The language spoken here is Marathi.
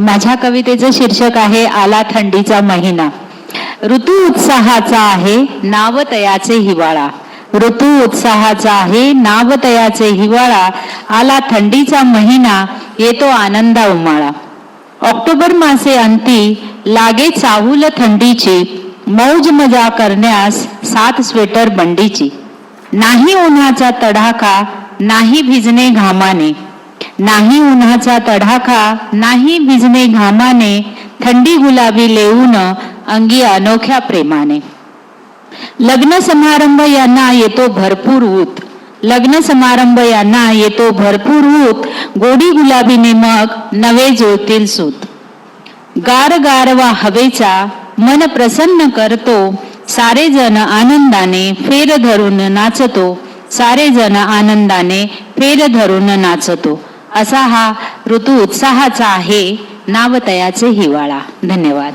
माझ्या कवितेचं शीर्षक आहे आला थंडीचा महिना. ऋतू उत्साहाचा आहे नावतयाचे हिवाळा. ऋतू उत्साहाचा आहे नावतयाचे हिवाळा. आला थंडीचा महिना येतो आनंदा उमाळा ऑक्टोबर मासे अंती लागे चाहूल थंडीची. मौज मजा करण्यास सात स्वेटर बंडीची. नाही उन्हाचा तडाखा नाही भिजणे घामाने. नाही उन्हाचा तडाखा नाही भिजणे घामाने थंडी गुलाबी लेऊन अंगी अनोख्या प्रेमाने. लग्न समारंभ यांना येतो भरपूर ऊत. लग्न समारंभ यांना येतो भरपूर ऊत. गोडी गुलाबीने मग नवे जुळतील सूत. गार गारवा हवेचा मन प्रसन्न करतो. सारे जण आनंदाने फेर धरून नाचतो. सारे जण आनंदाने फेर धरून नाचतो. असा हा ऋतू उत्साहाचा आहे. नावतयाचे हिवाळा. धन्यवाद.